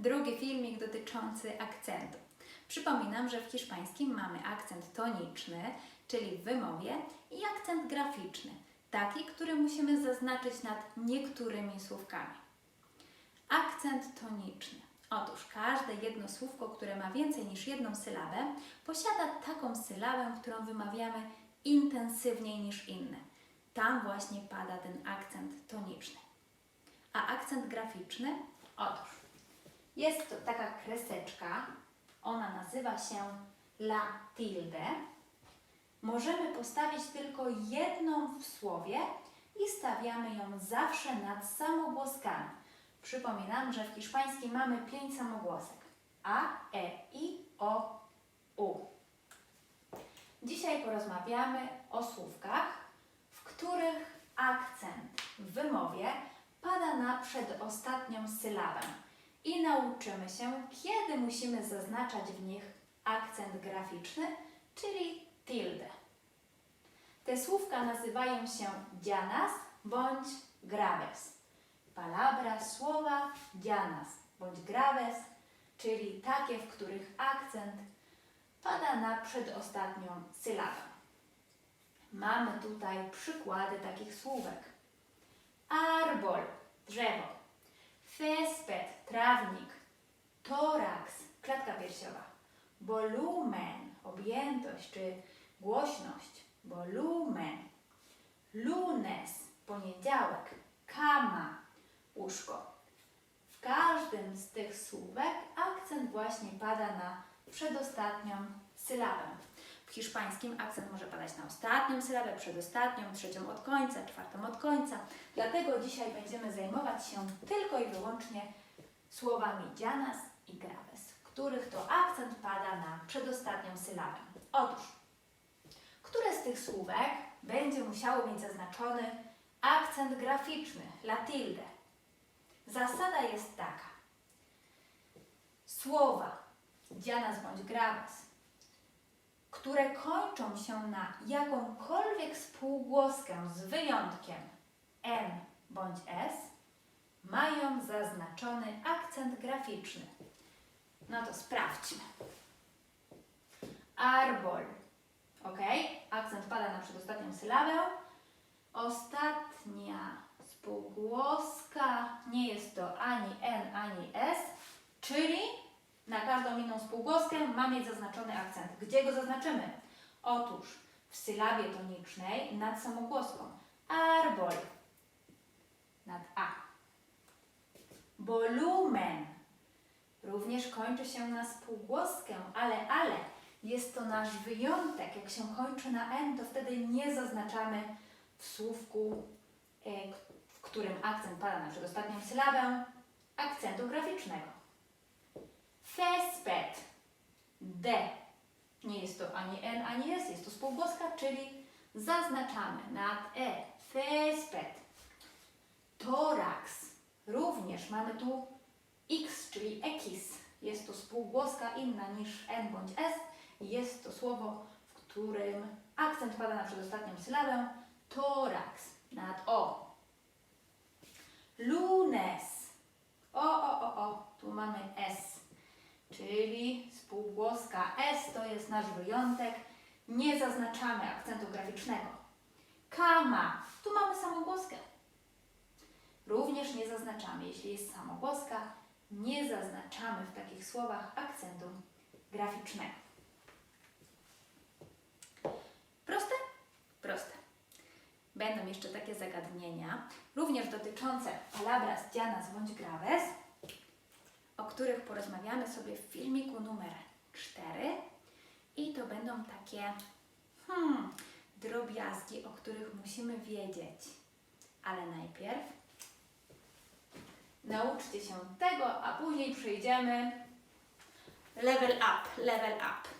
drugi filmik dotyczący akcentu. Przypominam, że w hiszpańskim mamy akcent toniczny, czyli w wymowie, i akcent graficzny, taki, który musimy zaznaczyć nad niektórymi słówkami. Akcent toniczny. Otóż każde jedno słówko, które ma więcej niż jedną sylabę, posiada taką sylabę, którą wymawiamy intensywniej niż inne. Tam właśnie pada ten akcent toniczny. A akcent graficzny? Otóż jest to taka kreseczka, ona nazywa się la tilde. Możemy postawić tylko jedną w słowie i stawiamy ją zawsze nad samogłoskami. Przypominam, że w hiszpańskim mamy pięć samogłosek. A, E, I, O, U. Dzisiaj porozmawiamy o słówkach, w których akcent w wymowie pada na przedostatnią sylabę i nauczymy się, kiedy musimy zaznaczać w nich akcent graficzny, czyli tilde. Te słówka nazywają się llanas bądź graves. Palabra, słowa llanas bądź graves, czyli takie, w których akcent pada na przedostatnią sylabę. Mamy tutaj przykłady takich słówek. Arbol, drzewo. Césped, trawnik. Toraks, klatka piersiowa. Wolumen, objętość czy głośność. Wolumen. Lunes, poniedziałek. Kama, łóżko. W każdym z tych słówek akcent właśnie pada na przedostatnią sylabę. W hiszpańskim akcent może padać na ostatnią sylabę, przedostatnią, trzecią od końca, czwartą od końca. Dlatego dzisiaj będziemy zajmować się tylko i wyłącznie słowami llanas i graves, których to akcent pada na przedostatnią sylabę. Otóż, które z tych słówek będzie musiało mieć zaznaczony akcent graficzny, la tilde? Zasada jest taka. Słowa llanas bądź graves które kończą się na jakąkolwiek spółgłoskę z wyjątkiem N bądź S, mają zaznaczony akcent graficzny. No to sprawdźmy. Arbol. Ok? Akcent pada na przedostatnią sylabę. Ostatnia spółgłoska nie jest to ani N, ani S, czyli na każdą inną spółgłoskę ma mieć zaznaczony akcent. Gdzie go zaznaczymy? Otóż w sylabie tonicznej nad samogłoską. Arbol. Nad A. Wolumen. Również kończy się na spółgłoskę, ale, ale jest to nasz wyjątek. Jak się kończy na N, to wtedy nie zaznaczamy w słówku, e, w którym akcent pada na przedostatnią sylabę, akcentu graficznego. Césped. D. Nie jest to ani N, ani S, jest to spółgłoska, czyli zaznaczamy nad E. Césped. Toraks. Mamy tu X, czyli ekis. Jest to spółgłoska inna niż N bądź S. Jest to słowo, w którym akcent pada na przedostatnią sylabę. Toraks. Nad O. Lunes. O, o, o, o. Tu mamy S czyli spółgłoska S to jest nasz wyjątek. Nie zaznaczamy akcentu graficznego. Kama, tu mamy samogłoskę. Również nie zaznaczamy, jeśli jest samogłoska, nie zaznaczamy w takich słowach akcentu graficznego. Proste? Proste. Będą jeszcze takie zagadnienia, również dotyczące palabras, llanas bądź graves, o których porozmawiamy sobie w filmiku numer 4. I to będą takie hmm, drobiazgi, o których musimy wiedzieć. Ale najpierw nauczcie się tego, a później przejdziemy level up, level up.